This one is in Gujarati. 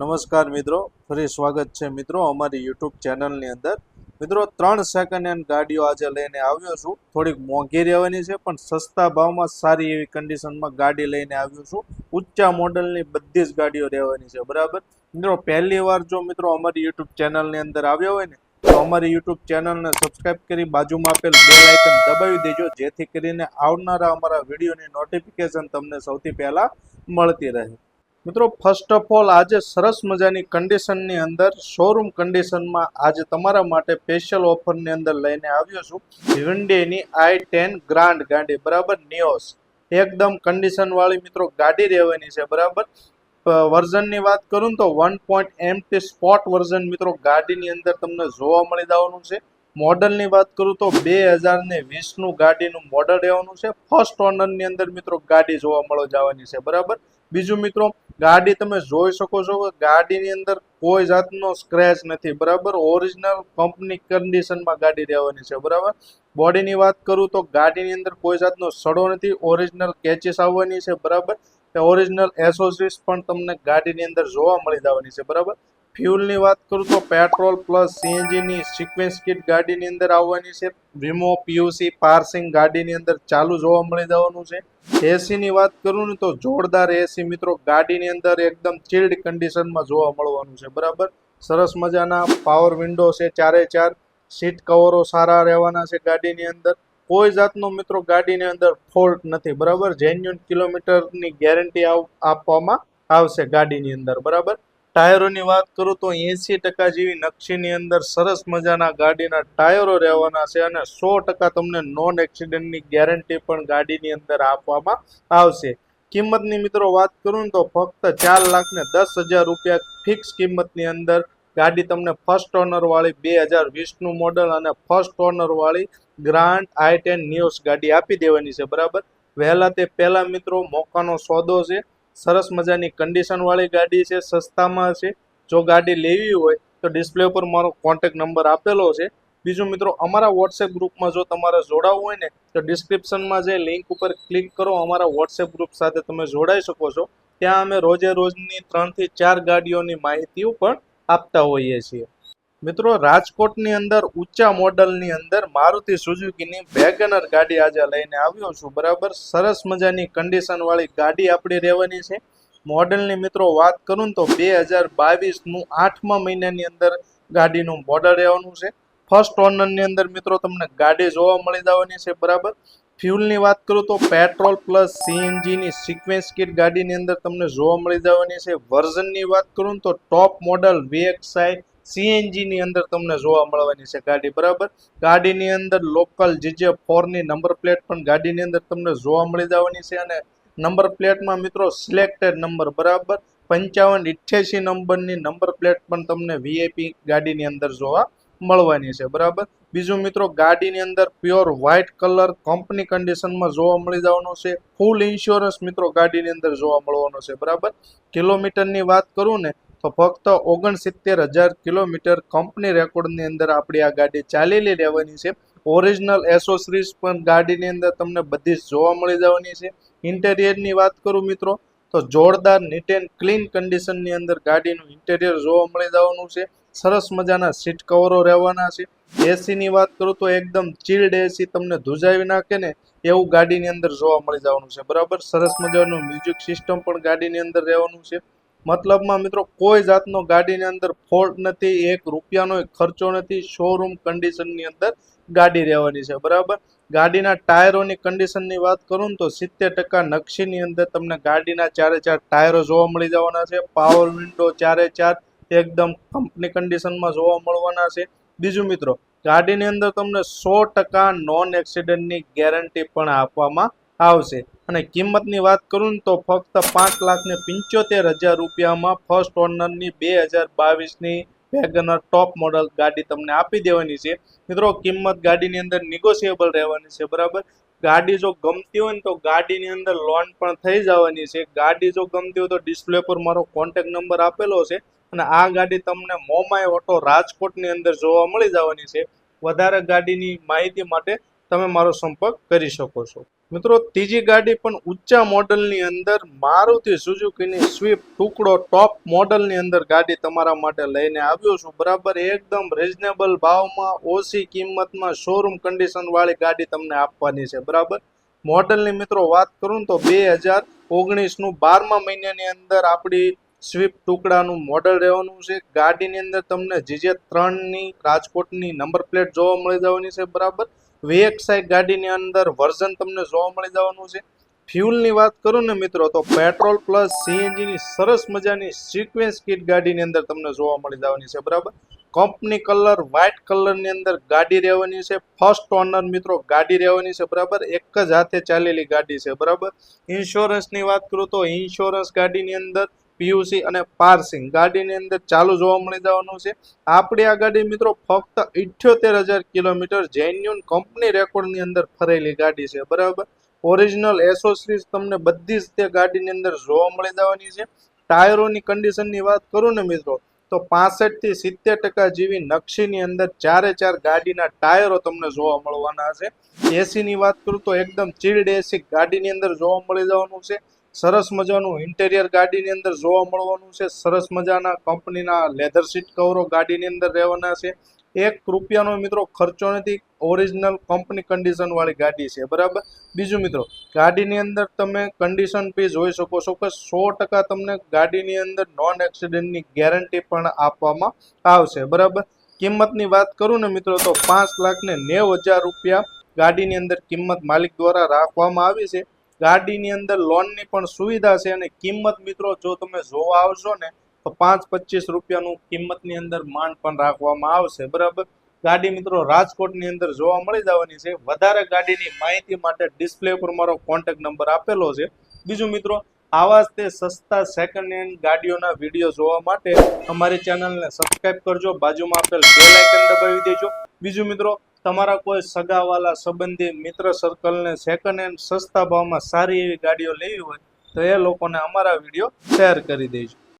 નમસ્કાર મિત્રો, ફરી સ્વાગત છે મિત્રો અમારી યુટ્યુબ ચેનલની અંદર. મિત્રો, ત્રણ સેકન્ડ હેન્ડ ગાડીઓ આજે લઈને આવ્યો છું. થોડીક મોંઘી રહેવાની છે, પણ સસ્તા ભાવમાં સારી એવી કન્ડિશનમાં ગાડી લઈને આવ્યો છું. ઊંચા મોડલની બધી જ ગાડીઓ રહેવાની છે, બરાબર? મિત્રો, પહેલી વાર જો મિત્રો અમારી યુટ્યુબ ચેનલની અંદર આવ્યો હોય ને, તો અમારી યુટ્યુબ ચેનલને સબસ્ક્રાઇબ કરી બાજુમાં આપેલ બેલ આઇકન દબાવી દેજો, જેથી કરીને આવનારા અમારા વિડીયોની નોટિફિકેશન તમને સૌથી પહેલાં મળતી રહે. મિત્રો ફર્સ્ટ ઓફ ઓલ આજે સરસ મજાની કન્ડિશનની અંદર શોરૂમ કન્ડિશનમાં આજે તમારા માટે સ્પેશિયલ ઓફરની અંદર લઈને આવ્યો છું. હ્યુન્ડેની આઈ ટેન ગ્રાન્ડ ગાડી, બરાબર? નિયોસ એકદમ કન્ડિશન વાળી મિત્રો, ગાડી રહેવાની છે, બરાબર? વર્ઝનની વાત કરું તો one point MT sports version મિત્રો, ગાડીની અંદર તમને જોવા મળી જવાનું છે. મોડલની વાત કરું તો બે હજાર ને વીસનું ગાડીનું મોડલ રહેવાનું છે. ફર્સ્ટ ઓનરની અંદર મિત્રો, ગાડી જોવા મળવા જવાની છે, બરાબર? બીજું મિત્રો ગાડી તમે જોઈ શકો છો કે ગાડીની અંદર કોઈ જાતનો સ્ક્રેચ નથી. બરાબર? ઓરિજિનલ કંપની કન્ડિશનમાં ગાડી રહેવાની છે. બરાબર? બોડીની વાત કરું તો ગાડીની અંદર કોઈ જાતનો સડો નથી. ઓરિજિનલ કેચીસ આવવાની છે. બરાબર? ઓરિજિનલ એસોસીસ પણ તમને ગાડીની અંદર જોવા મળી જવાની છે. બરાબર? ફ્યુલની વાત કરું તો પેટ્રોલ પ્લસ સીએનજીની સિક્વેન્સ કિટ ગાડીની અંદર આવવાની છે. વીમો પીયુસી પાર્સિંગ ગાડીની અંદર ચાલુ જોવા મળી જવાનું છે. એસીની વાત કરું ને તો જોરદાર એસી મિત્રો ગાડીની અંદર એકદમ ચિલ્ડ કન્ડિશનમાં જોવા મળવાનું છે. બરાબર? સરસ મજાના પાવર વિન્ડો છે ચારે ચાર. સીટ કવરો સારા રહેવાના છે ગાડીની અંદર. કોઈ જાતનો મિત્રો ગાડીની અંદર ફોલ્ટ નથી. બરાબર? જેન્યુન કિલોમીટરની ગેરંટી આપવામાં આવશે ગાડીની અંદર. બરાબર? ટાયરોની વાત કરું તો એંસી ટકા જેવી નકશીની અંદર સરસ મજાના ગાડીના ટાયરો રહેવાના છે અને સો ટકા તમને નોન એક્સિડન્ટની ગેરંટી પણ ગાડીની અંદર આપવામાં આવશે. કિંમતની મિત્રો વાત કરું તો ફક્ત ચાર લાખ ને દસ હજાર રૂપિયા ફિક્સ કિંમતની અંદર ગાડી તમને ફર્સ્ટ ઓનર વાળી બે હજાર વીસનું મોડલ અને ફર્સ્ટ ઓનર વાળી ગ્રાન્ડ આઈ ટેન ન્યૂઝ ગાડી આપી દેવાની છે, બરાબર? વહેલા તે પહેલા મિત્રો મોકાનો સોદો છે. સરસ મજાની કન્ડિશનવાળી ગાડી છે, સસ્તામાં છે. જો ગાડી લેવી હોય તો ડિસ્પ્લે ઉપર મારો કોન્ટેક નંબર આપેલો છે. બીજું મિત્રો, અમારા વોટ્સએપ ગ્રુપમાં જો તમારે જોડાવવું હોય ને, તો ડિસ્ક્રિપ્શનમાં જે લિંક ઉપર ક્લિક કરો, અમારા વોટ્સએપ ગ્રુપ સાથે તમે જોડાઈ શકો છો. ત્યાં અમે રોજે રોજની ત્રણથી ચાર ગાડીઓની માહિતીઓ પણ આપતા હોઈએ છીએ. મિત્રો, રાજકોટની અંદર, ઊંચા મોડલની અંદર મારુતિ સુઝુકીની વેગનર ગાડી આજે લઈને આવ્યો છું. બરાબર? સરસ મજાની કન્ડિશન વાળી ગાડી આપણી રહેવાની છે. મોડલની મિત્રો, વાત કરું તો બે હજાર બાવીસનું આઠમા મહિનાની અંદર ગાડીનું મોડલ રહેવાનું છે. ફર્સ્ટ ઓનરની અંદર મિત્રો, તમને ગાડી જોવા મળી જવાની છે, બરાબર? ફ્યુલની વાત કરું તો પેટ્રોલ પ્લસ સીએનજીની સિક્વેન્સ કિટ ગાડીની અંદર તમને જોવા મળી જવાની છે. વર્ઝનની વાત કરું તો ટોપ મોડલ વીએક્સઆઈ સીએનજીની અંદર તમને જોવા મળવાની છે ગાડી, બરાબર? ગાડીની અંદર લોકલ જીજે ફોરની નંબર પ્લેટ પણ ગાડીની અંદર તમને જોવા મળી જવાની છે અને નંબર પ્લેટમાં મિત્રો સિલેક્ટેડ નંબર બરાબર? પંચાવન ઇઠ્યાસી નંબરની નંબર પ્લેટ પણ તમને વીઆઈપી ગાડીની અંદર જોવા મળવાની છે, બરાબર? બીજું મિત્રો ગાડીની અંદર પ્યોર વ્હાઇટ કલર કંપની કન્ડિશનમાં જોવા મળી જવાનો છે. ફૂલ ઇન્સ્યોરન્સ મિત્રો ગાડીની અંદર જોવા મળવાનો છે, બરાબર? કિલોમીટરની વાત કરું ને તો ફક્ત ઓગણસિત્તેર હજાર કિલોમીટર કંપની રેકોર્ડની અંદર આપણી આ ગાડી ચાલેલી રહેવાની છે. ઓરિજિનલ એસોસરીઝ પણ ગાડીની અંદર તમને બધી જ જોવા મળી જવાની છે. ઇન્ટેરિયરની વાત કરું મિત્રો, તો જોરદાર નીટ એન્ડ ક્લીન કન્ડિશનની અંદર ગાડીનું ઇન્ટેરિયર જોવા મળી જવાનું છે. સરસ મજાના સીટ કવરો રહેવાના છે. એસીની વાત કરું તો એકદમ ચીલ્ડ એસી તમને ધુજાવી નાખે ને એવું ગાડીની અંદર જોવા મળી જવાનું છે. બરાબર, સરસ મજાનું મ્યુઝિક સિસ્ટમ પણ ગાડીની અંદર રહેવાનું છે. મતલબમાં મિત્રો, કોઈ જાતનો ગાડીની અંદર ફોલ્ટ નથી, એક રૂપિયાનો ખર્ચો નથી શોરૂમ કન્ડિશનની અંદર ગાડી રહેવાની છે, બરાબર? ગાડીના ટાયરોની કન્ડિશનની વાત કરું તો સિત્તેર ટકા નકશીની અંદર તમને ગાડીના ચારે ચાર ટાયરો જોવા મળી જવાના છે પાવર વિન્ડો ચારે ચાર એકદમ કંપની કન્ડિશનમાં જોવા મળવાના છે. બીજું મિત્રો, ગાડીની અંદર તમને સો ટકા નોન એક્સિડન્ટની ગેરંટી પણ આપવામાં આવશે. અને કિંમતની વાત કરું તો ફક્ત પાંચ લાખ ને પંચોતેર હજાર રૂપિયામાં ફર્સ્ટ ઓનરની બે હજાર બાવીસની વેગનર ટોપ મોડલ ગાડી તમને આપી દેવાની છે. મિત્રો, કિંમત ગાડીની અંદર નિગોશિયેબલ રહેવાની છે, બરાબર? ગાડી જો ગમતી હોય ને તો ગાડીની અંદર લોન પણ થઈ જવાની છે. ગાડી જો ગમતી હોય તો ડિસ્પ્લે પર મારો કોન્ટેક નંબર આપેલો છે અને આ ગાડી તમને મોમાય ઓટો રાજકોટની અંદર જોવા મળી જવાની છે. વધારે ગાડીની માહિતી માટે તમે મારો સંપર્ક કરી શકો છો. મિત્રો, ત્રીજી ગાડી પણ ઊંચા મોડલની અંદર મારુતિ સુઝુકીની સ્વિફ્ટ ટુકડો ટોપ મોડલની અંદર ગાડી તમારા માટે લઈને આવ્યો છું. બરાબર, એકદમ રિઝનેબલ ભાવમાં, ઓછી કિંમતમાં શોરૂમ કન્ડિશન વાળી ગાડી તમને આપવાની છે. બરાબર? મોડલની મિત્રો, વાત કરું તો બે હજાર ઓગણીસનું બારમા મહિનાની અંદર આપણી સ્વિફ્ટ ટુકડાનું મોડલ રહેવાનું છે. ગાડીની અંદર તમને જીજે ત્રણની, રાજકોટની નંબર પ્લેટ જોવા મળી જવાની છે. બરાબર? વીએક્સઆઈ ગાડીની અંદર વર્ઝન તમને જોવા મળી જવાનું છે. ફ્યુલની વાત કરું ને મિત્રો, તો પેટ્રોલ પ્લસ સીએનજીની સરસ મજાની સિક્વેન્સ કિટ ગાડીની અંદર તમને જોવા મળી જવાની છે, બરાબર? કંપની કલર વ્હાઇટ કલરની અંદર ગાડી રહેવાની છે. ફર્સ્ટ ઓનર મિત્રો, ગાડી રહેવાની છે, બરાબર? એક જ હાથે ચાલેલી ગાડી છે, બરાબર? ઇન્સ્યોરન્સની વાત કરું તો ઇન્સ્યોરન્સ ગાડીની અંદર પીયુસી અને પાર્સિંગ ગાડીની અંદર ચાલુ જોવા મળી જવાનું છે. આપણી આ ગાડી મિત્રો ફક્ત ઇઠ્યોતેર હજાર કિલોમીટર જેન્યુન કંપની રેકોર્ડની અંદર ફરેલી ગાડી છે. બરાબર? ઓરિજિનલ એસોસરીઝ તમને બધી જ તે ગાડીની અંદર જોવા મળી જવાની છે. ટાયરોની કન્ડિશનની વાત કરું ને મિત્રો, તો પાસઠથી સિત્તેર ટકા જેવી નકશીની અંદર ચારે ચાર ગાડીના ટાયરો તમને જોવા મળવાના છે. એસીની વાત કરું તો એકદમ ચીલ્ડ એસી ગાડીની અંદર જોવા મળી જવાનું છે. સરસ મજાનું ઇન્ટેરિયર ગાડીની અંદર જોવા મળવાનું છે. સરસ મજાના કંપનીના લેધર સીટ કવરો ગાડીની અંદર રહેવાના છે. એક રૂપિયાનો મિત્રો ખર્ચો નથી ઓરિજિનલ કંપની કન્ડિશન વાળી ગાડી છે. બરાબર? બીજું મિત્રો, ગાડીની અંદર તમે કન્ડિશન પી જોઈ શકો છો કે સો ટકા તમને ગાડીની અંદર નોન એક્સિડન્ટની ગેરંટી પણ આપવામાં આવશે. બરાબર? કિંમતની વાત કરું ને મિત્રો, તો પાંચ લાખ ને નેવ હજાર રૂપિયા ગાડીની અંદર કિંમત માલિક દ્વારા રાખવામાં આવી છે. ગાડીની અંદર લોનની પણ સુવિધા છે અને કિંમત મિત્રો જો તમે જોવા આવશો ને, તો પાંચ પચીસ રૂપિયાનું કિંમતની અંદર માંડ પણ રાખવામાં આવશે. બરાબર? ગાડી મિત્રો રાજકોટની અંદર જોવા મળી જવાની છે. વધારે ગાડીની માહિતી માટે ડિસ્પ્લે પર મારો કોન્ટેક્ટ નંબર આપેલો છે. બીજું મિત્રો આવા જ તે સસ્તા સેકન્ડ હેન્ડ ગાડીઓના વીડિયો જોવા માટે અમારી ચેનલને સબસ્ક્રાઈબ કરજો. બાજુમાં આપેલ બેલ આઇકન દબાવી દેજો. બીજું મિત્રો તમારા કોઈ સગાવાલા સંબંધી મિત્ર સર્કલને સેકન્ડ હેન્ડ સસ્તા ભાવમાં સારી એવી ગાડીઓ લેવી હોય તો એ લોકોને અમારા વીડિયો શેર કરી દેજો.